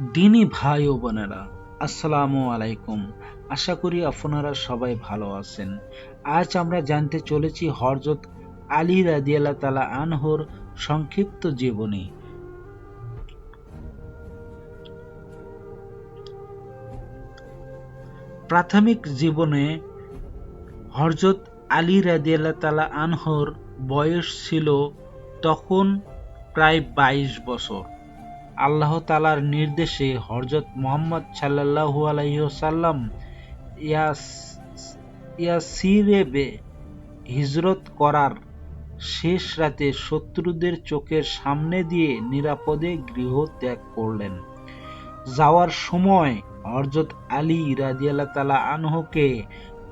দিনী ভাই ও বোনেরা, আসসালামু আলাইকুম। আশা করি আপনারা সবাই ভালো আছেন। আজ আমরা জানতে চলেছি হরজত আলী রাদিয়াল্লাহ তালা আনহর সংক্ষিপ্ত জীবনী। প্রাথমিক জীবনে হরজত আলী রাদিয়াল্লাহ তালা আনহর বয়স ছিল তখন প্রায় বাইশ বছর। আল্লাহ তালার নির্দেশে হরজত মোহাম্মদ সাল্লাহু আলহিহসাল্লাম ইয়াসিরেবে হিজরত করার শেষ রাতে শত্রুদের চোখের সামনে দিয়ে নিরাপদে গৃহ ত্যাগ করলেন। যাওয়ার সময় হরজত আলী রাজিয়াল্লাহ তালা আনহকে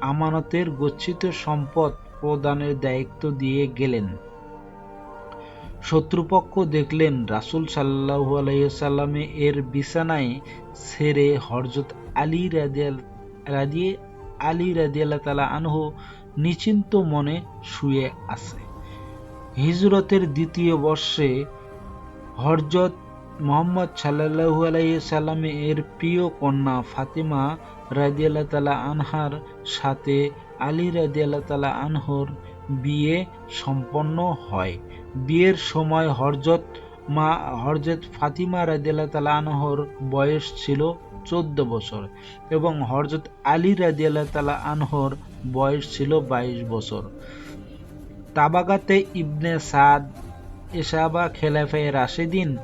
আমানতের গচ্ছিত সম্পদ প্রদানের দায়িত্ব দিয়ে গেলেন। শত্রুপক্ষ দেখলেন রাসুল সাল্লাহু আলাইসাল্লামে এর বিছানায় ছেড়ে হরজত আলী রাজিয়ে আলী রাজিয়াল্লাহ তালা আনহু নিশ্চিন্ত মনে শুয়ে আছে। হিজরতের দ্বিতীয় বর্ষে হরজত মোহাম্মদ সাল্লাহু আলাইসাল্লামে এর প্রিয় কন্যা ফাতিমা রাজিয়াল্লাহ তালা আনহার সাথে আলী রাজিয়াল্লাহ তালা আনহর বিয়ে সম্পন্ন হয়। বিয়ের সময় হরজত মা, হরজত ফাতিমা রাজিয়াল্লাহ তালা আনহর বয়স ছিল চোদ্দ বছর এবং হরজত আলী তালা আনহর বয়স ছিল বাইশ বছর। তাবাগাতে ইবনে সাদ, এসাবা খেলাফে রাশেদিন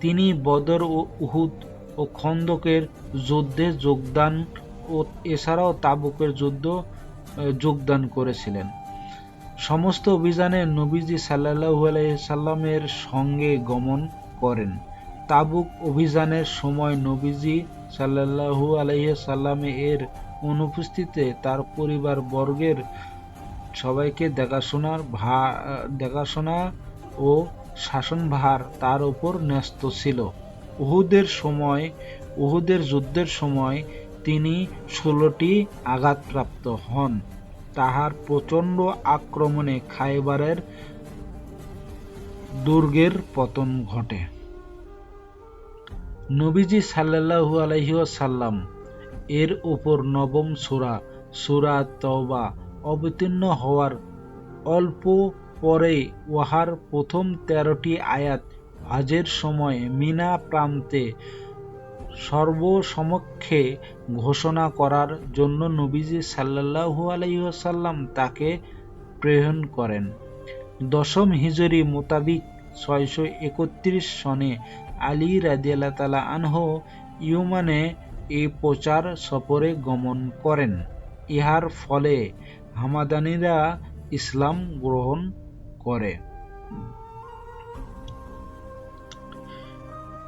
তিনি বদর ও উহুদ ও খন্দকের যুদ্ধে যোগদান ও এছাড়াও তাবুকের যুদ্ধ যোগদান করেছিলেন। সমস্ত অভিযানে নবীজি সাল্লাহু সাল্লামের সঙ্গে গমন করেন। তাবুক অভিযানের সময় নবীজি সাল্লাহু সাল্লামে এর অনুপস্থিতিতে তার পরিবার বর্গের সবাইকে দেখাশোনার ভা, দেখাশোনা ও শাসনভার তার উপর ন্যস্ত ছিল। উহুদের সময়, উহুদের যুদ্ধের সময় তিনি ষোলোটি আঘাতপ্রাপ্ত হন। তাহার প্রচণ্ড আক্রমণে খাইবারের দুর্গের পতন ঘটে। নবীজি সাল্লাহু আলহিসাল্লাম এর উপর নবম সুরা সুরা তওবা অবতীর্ণ হওয়ার অল্প পরে উহার প্রথম তেরোটি আয়াত হজের সময় মিনা প্রান্তে সর্বসমক্ষে ঘোষণা করার জন্য নবীজি সাল্লাহু আলাইসাল্লাম তাকে প্রেরণ করেন। দশম হিজরি মোতাবিক ছয়শো একত্রিশ সনে আলী রাজিয়াল্লাহ তালা আনহ ইউমানে এই প্রচার সফরে গমন করেন। ইহার ফলে হামাদানিরা ইসলাম গ্রহণ করে।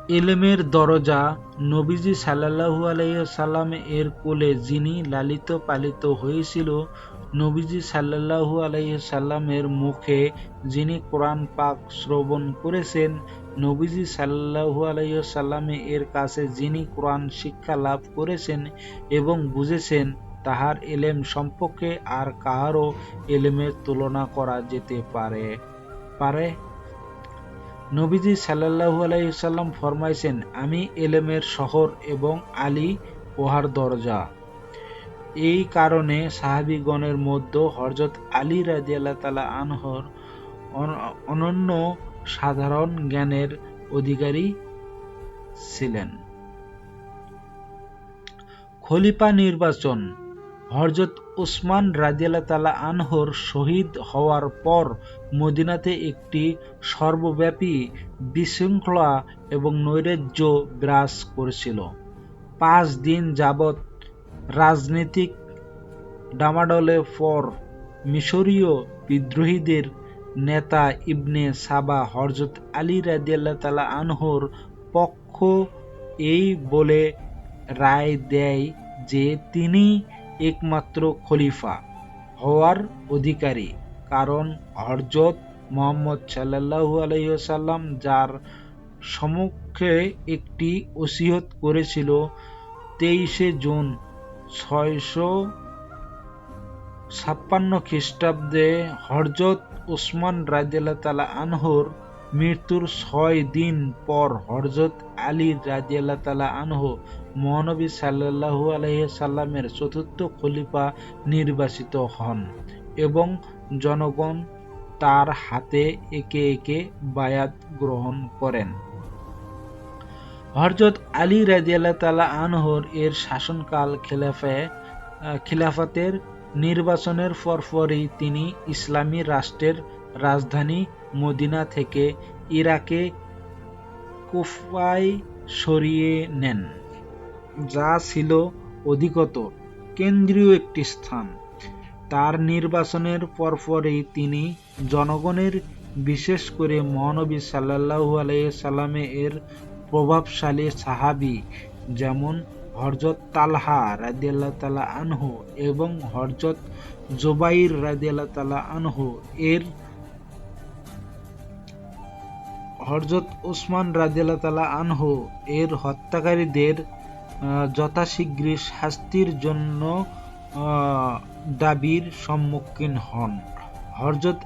এলেমের দরজা নবীজি সাল্লাহু আলাইসাল্লাম এর কোলে যিনি লালিত পালিত হয়েছিল, নবীজি সাল্লাহু আলাইসাল্লামের মুখে যিনি কোরআন পাক শ্রবণ করেছেন, নবীজি সাল্লাহু আলাইসাল্লামে এর কাছে যিনি কোরআন শিক্ষা লাভ করেছেন এবং বুঝেছেন, তাহার এলেম সম্পর্কে আর কাহারও এলেমের তুলনা করা যেতে পারে পারে নবীজি সাল্লাহু আলাইসাল্লাম ফরমাইছেন, আমি এলেমের শহর এবং আলী ওহার দরজা। এই কারণে সাহাবিগণের মধ্যে হরজত আলী রাজিয়াল্লাহ তালা আনহর অনন্য সাধারণ জ্ঞানের অধিকারী ছিলেন। খলিফা নির্বাচন হরজত রাজিয়াল্লাহ তালা আনহর শহীদ হওয়ার পর মদিনাতে একটি সর্বব্যাপী বিশৃঙ্খলা এবং নৈরাজ্য বিরাজ করেছিল। পাঁচ দিন যাবৎ রাজনৈতিক ডামাডলে পর মিশরীয় বিদ্রোহীদের নেতা ইবনে সাবা হরজত আলী রাজিয়াল্লাহ তালা আনহর পক্ষ এই বলে রায় দেয় যে তিনি একমাত্র খলিফা, হওয়ার অধিকারী। কারণ হরজত মোহাম্মদ সাল্লাহু আলহিসাল্লাম যার সমক্ষে একটি ওসিহত করেছিল তেইশে জুন ছয়শো ছাপ্পান্ন খ্রিস্টাব্দে হরজত উসমান রাজিয়াল্লাহ তালা আনহর মৃত্যুর ছয় দিন পর হরজত আলী রাজিয়াল্লাহ তালা আনহু, মহানবী সাল্লাহু আলহিসাল্লামের চতুর্থ খলিফা নির্বাচিত হন এবং জনগণ তার হাতে একে একে বায়াত গ্রহণ করেন। হরজত আলী রাজিয়াল্লাহ তালা আনহর এর শাসনকাল খেলাফে, খিলাফতের নির্বাচনের পরপরই তিনি ইসলামী রাষ্ট্রের রাজধানী মদিনা থেকে ইরাকে কুফায় সরিয়ে নেন। যা ছিল অধিকতর কেন্দ্রীয় একটি স্থান। তার নির্বাচনের পরপরই তিনি জনগণের, বিশেষ করে মহানবী সাল্লাহু আলাইসাল্লামে এর প্রভাবশালী সাহাবি যেমন হরজত তালহা রাদিয়াল্লাহ তালা আনহু এবং হরজত জোবাইর রাদিয়াল্লাহ তালা আনহু এর হরজত ওসমান রাদিয়াল্লাহ তালা আনহু এর হত্যাকারীদের যথাশীঘ্রই শাস্তির জন্য দাবির সম্মুখীন হন। হরজত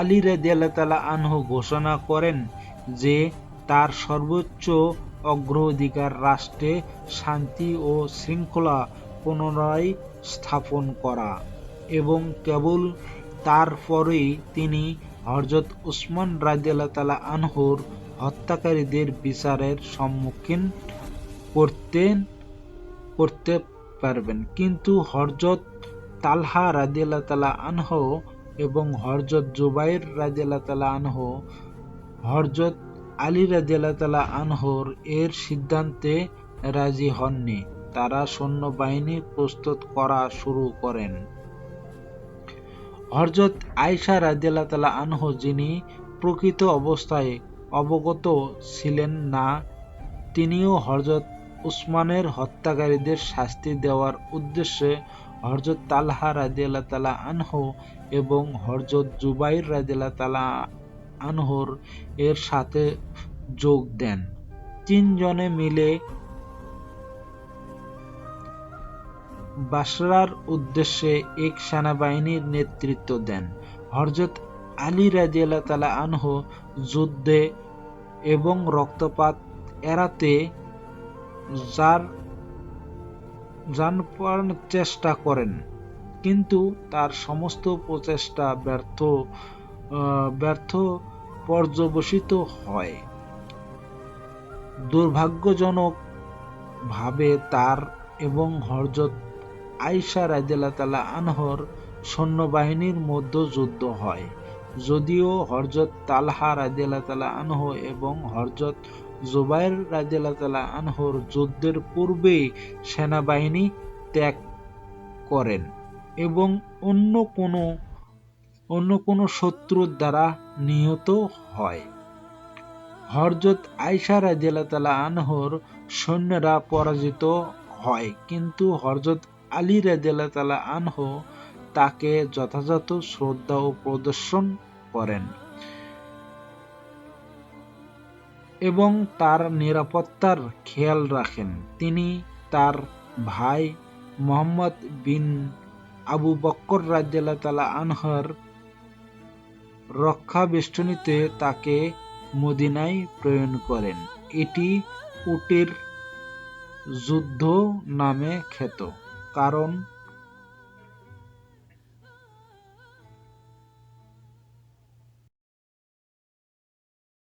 আলী রাদিয়াল্লাহ তালা আনহু ঘোষণা করেন যে, তার সর্বোচ্চ অগ্রাধিকার রাষ্ট্রে শান্তি ও শৃঙ্খলা পুনরায় স্থাপন করা এবং কেবল তারপরেই তিনি হরজত উসমান রাজিয়াল্লাহ আনহুর হত্যাকারীদের বিচারের সম্মুখীন করতেন, করতে পারবেন। কিন্তু হরজত তালহা রাজিয়াল্লাহ তালা আনহ এবং হরজত জুবাইর রাজিয়াল্লাহ তালা আনহ হরজত আলী রাজিয়াল্লাহ তালা আনহর এর সিদ্ধান্তে রাজি হননি। তারা সৈন্যবাহিনী প্রস্তুত করা শুরু করেন। হরজত আয়সা রাজিয়াল্লাহ তালা আনহ, যিনি প্রকৃত অবস্থায় অবগত ছিলেন না, তিনিও হরজত উসমানের হত্যাকারীদের শাস্তি দেওয়ার উদ্দেশ্যে হরজত তালহা রাজিয়াল্লাহ তালা আনহ এবং হরজত জুবাইর রাজিয়াল্লাহ তালা আনহর এর সাথে যোগ দেন। তিনজনে মিলে বাসরার উদ্দেশ্যে এক সেনাবাহিনীর নেতৃত্ব দেন। হরজত আলী রাজিয়াল্লাহ তালা আনহ যুদ্ধে এবং রক্তপাত এড়াতে যার জানপার চেষ্টা করেন, কিন্তু তার সমস্ত প্রচেষ্টা ব্যর্থ ব্যর্থ পর্যবসিত হয়। দুর্ভাগ্যজনক ভাবে তার এবং হরজত আইসা রাজিয়াল্লাহ তালা আনহর সৈন্যবাহিনীর মধ্যে যুদ্ধ হয়। যদিও হরজত তালহা রাজিয়াল্লাহ তালা আনহ এবং হরজত জুবাইর রাজিয়াল্লাহ তালা আনহর যুদ্ধের পূর্বেই সেনাবাহিনী ত্যাগ করেন এবং অন্য কোনো অন্য কোনো শত্রুর দ্বারা নিহত হয়। হরজত আয়সা রাজিয়াল্লাহ তালা আনহর সৈন্যরা পরাজিত হয়, কিন্তু হরজত আলী রাজিয়াল্লাহ তালা আনহ তাকে যথাযথ শ্রদ্ধা ও প্রদর্শন করেন এবং তার নিরাপত্তার খেয়াল রাখেন। তিনি তার ভাই মোহাম্মদ বিন আবু বক্কর রাজিয়াল্লাহ তালা আনহর রক্ষাবেষ্টনীতে তাকে মদিনায় প্রেরণ করেন। এটি উটের যুদ্ধ নামে খ্যাত। কারণ